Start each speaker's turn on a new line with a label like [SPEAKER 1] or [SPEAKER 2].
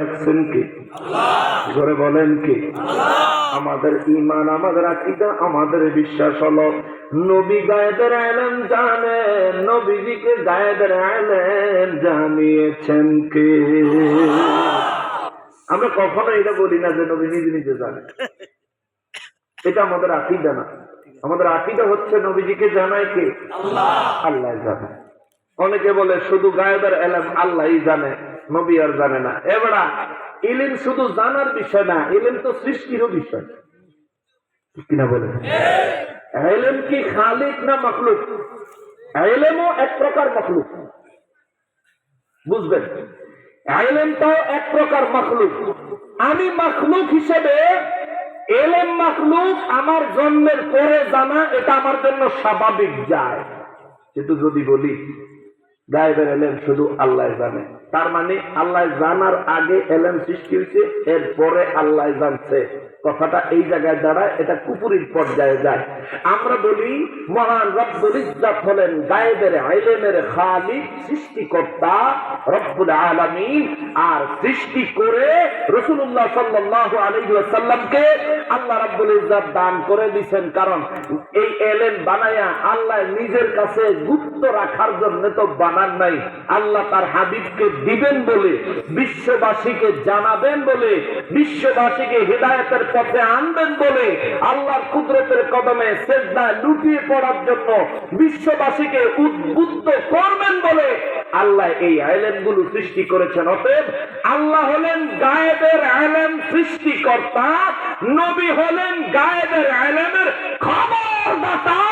[SPEAKER 1] রাখছেন কি? জোরে বলেন কি? আমাদের ইমান আমাদের আকিদা, আমাদের বিশ্বাস হলো নবী গায়েদের আলেম জানেন, নবীজিকে গায়েদের আলেম জানিয়েছেন কে? আমরা কখনো এটা বলি না যে নবী নিজে নিজে জানে এটা আমাদের আকিদা না। আমাদের আকিদা হচ্ছে নবীজিকে জানায় কে? আল্লাহ। জানে অনেকে বলে, শুধু গায়েবের এলেম আল্লাহই জানে, নবী আর জানে না। এবারা ইলিম শুধু জানার বিষয় না, ইলিম তো সৃষ্টিরও বিষয়। কিনা বলে এলেম কি খালিক না মখলুক? এলেমও এক প্রকার মখলুক। বুঝবেন? এলেমটাও এক প্রকার মখলুক। আমি মখলুক হিসেবে এলেম মখলুক আমার জন্মের পরে জানা, এটা আমার জন্য স্বাভাবিক যায়। কিন্তু যদি বলি গায়েবের এলেম শুধু আল্লাহ জানে। তার মানে আল্লাহ জানার আগে এলেন সৃষ্টি হয়েছে, এরপরে আল্লাহ জানছে। কথাটা এই জায়গায় দাঁড়ায়, এটা কুপুরির পর্যায়ে যায়। আমরা বলি, মহান রব্বুল ইজ্জাত হলেন গায়েবের আইলেমের খালিক সৃষ্টিকর্তা রব্বুল আলামিন, আর সৃষ্টি করে রসুল্লাহ সাল্লাল্লাহু আলাইহি ওয়াসাল্লামকে আল্লাহ রাব্বুল ইজ্জাত দান করে দিয়েছেন। কারণ এই এলেন বানায়া আল্লাহ নিজের কাছে গুপ্ত রাখার জন্য তো বানান নাই। আল্লাহ তার হাবিবকে দিবেন বলে, বিশ্ববাসীকে জানাবেন বলে, বিশ্ববাসীকে হৃদায়তের পথে আনবেন বলে আল্লাহর কুদরতের কদমে সেজদা লুটিয়ে পড়ার জন্য বিশ্ববাসীকে উদ্বুদ্ধ করবেন বলে আল্লাহ এই আইল্যান্ডগুলো সৃষ্টি করেছেন। অতএব আল্লাহ হলেন গায়েবের আইল্যান্ড সৃষ্টিকর্তা, নবী হলেন গায়েবের আইল্যান্ডের খবরদাতা।